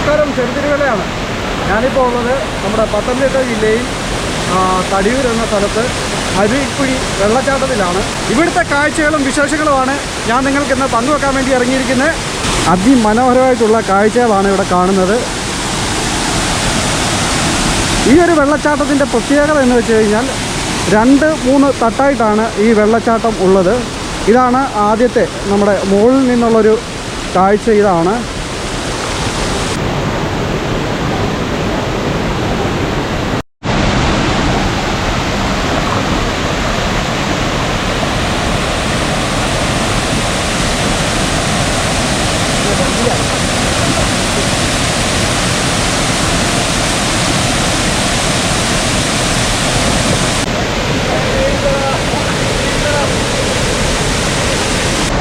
നമസ്കാരം ചെറുതിരുവലയാണ് ഞാനിപ്പോൾ ഉള്ളത് നമ്മുടെ പത്തനംതിട്ട ജില്ലയിൽ തടിയൂർ എന്ന സ്ഥലത്ത് അരുവിക്കുഴി വെള്ളച്ചാട്ടത്തിലാണ്. ഇവിടുത്തെ കാഴ്ചകളും വിശേഷങ്ങളുമാണ് ഞാൻ നിങ്ങൾക്ക് ഇന്ന് പങ്കുവെക്കാൻ വേണ്ടി ഇറങ്ങിയിരിക്കുന്നത്. അതിമനോഹരമായിട്ടുള്ള കാഴ്ചകളാണ് ഇവിടെ കാണുന്നത്. ഈ ഒരു വെള്ളച്ചാട്ടത്തിന്റെ പ്രത്യേകത എന്ന് വെച്ച് കഴിഞ്ഞാൽ രണ്ട് മൂന്ന് തട്ടായിട്ടാണ് ഈ വെള്ളച്ചാട്ടം ഉള്ളത്. ഇതാണ് ആദ്യത്തെ നമ്മുടെ മുകളിൽ നിന്നുള്ളൊരു കാഴ്ച ഇതാണ്.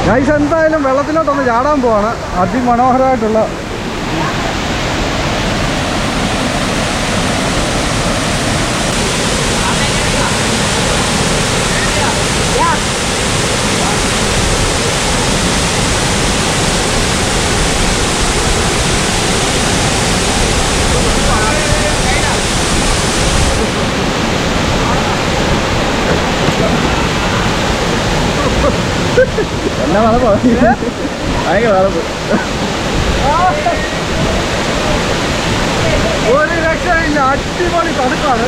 ഗൈസ് എന്തായാലും വെള്ളത്തിലോട്ടൊന്ന് ചാടാൻ പോവാണ്. അതിമനോഹരമായിട്ടുള്ള എന്നാ വളപ്പോ ഭയങ്കര വളപ്പ് ഒരു രക്ഷയില്ല അടിപൊളി തണുപ്പാണ്.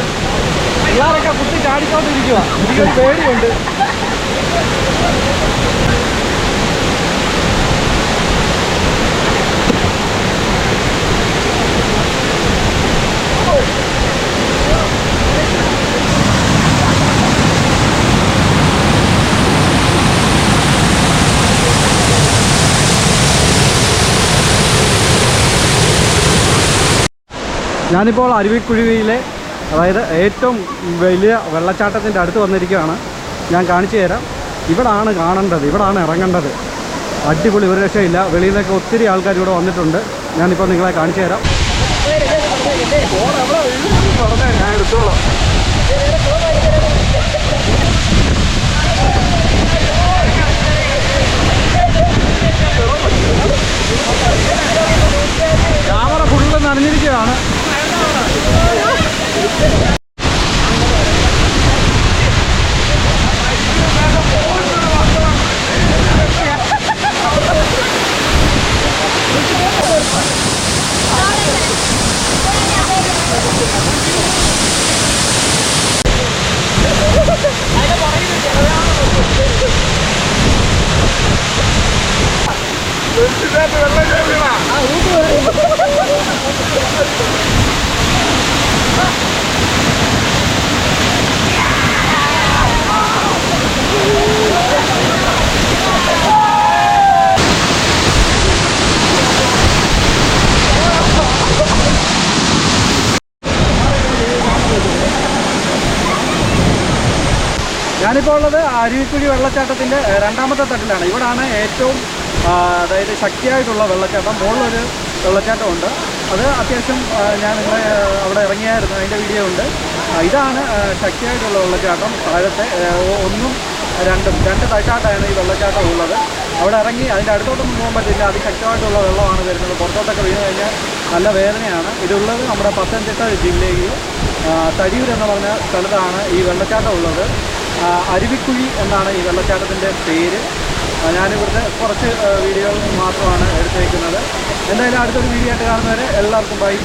പിള്ളേരൊക്കെ കുത്തി ചാടിക്കൊണ്ടിരിക്കുക എനിക്ക് പേടിയുണ്ട്. ഞാനിപ്പോൾ അരുവിക്കുഴിയിലെ അതായത് ഏറ്റവും വലിയ വെള്ളച്ചാട്ടത്തിന്റെ അടുത്ത് വന്നിരിക്കുകയാണ് ഞാൻ കാണിച്ചു തരാം ഇവിടാണ് കാണേണ്ടത് ഇവിടാണ് ഇറങ്ങേണ്ടത് അടിപൊളി ഒരു രക്ഷയില്ല വെളിയിൽ നിന്നൊക്കെ ഒത്തിരി ആൾക്കാർ ഇവിടെ വന്നിട്ടുണ്ട് ഞാനിപ്പോൾ നിങ്ങളെ കാണിച്ചു തരാം ഞാൻ എടുത്തോളാം ഞാനിപ്പോൾ ഉള്ളത് അരുവിക്കുഴി വെള്ളച്ചാട്ടത്തിന്റെ രണ്ടാമത്തെ തട്ടിലാണ്. ഇവിടാണ് ഏറ്റവും അതായത് ശക്തിയായിട്ടുള്ള വെള്ളച്ചാട്ടം. മുകളിലൊരു വെള്ളച്ചാട്ടമുണ്ട്. അത് അത്യാവശ്യം ഞാൻ നിങ്ങളെ അവിടെ ഇറങ്ങിയായിരുന്നു. അതിന്റെ വീഡിയോ ഉണ്ട്. ഇതാണ് ശക്തിയായിട്ടുള്ള വെള്ളച്ചാട്ടം. താഴത്തെ ഒന്നും രണ്ടും രണ്ട് തട്ടായിട്ടാണ് ഈ വെള്ളച്ചാട്ടം ഉള്ളത്. അവിടെ ഇറങ്ങി അതിന്റെ അടുത്തോട്ടൊന്നും പോകാൻ പറ്റില്ല അതിശക്തമായിട്ടുള്ള വെള്ളമാണ് വരുന്നത്. പുറത്തോട്ടൊക്കെ വീണ് കഴിഞ്ഞാൽ നല്ല വേദനയാണ്. ഇതുള്ളത് നമ്മുടെ പത്തനംതിട്ട ജില്ലയിൽ തടിയൂർ എന്ന് പറഞ്ഞ സ്ഥലത്താണ് ഈ വെള്ളച്ചാട്ടം ഉള്ളത്. അരുവിക്കുഴി എന്നാണ് ഈ വെള്ളച്ചാട്ടത്തിന്റെ പേര്. ഞാനിവിടുത്തെ കുറച്ച് വീഡിയോകൾ മാത്രമാണ് എടുത്തേക്കുന്നത്. എന്തായാലും അടുത്തൊരു വീഡിയോ ആയിട്ട് കാണുന്നവരെ എല്ലാവർക്കും ബൈ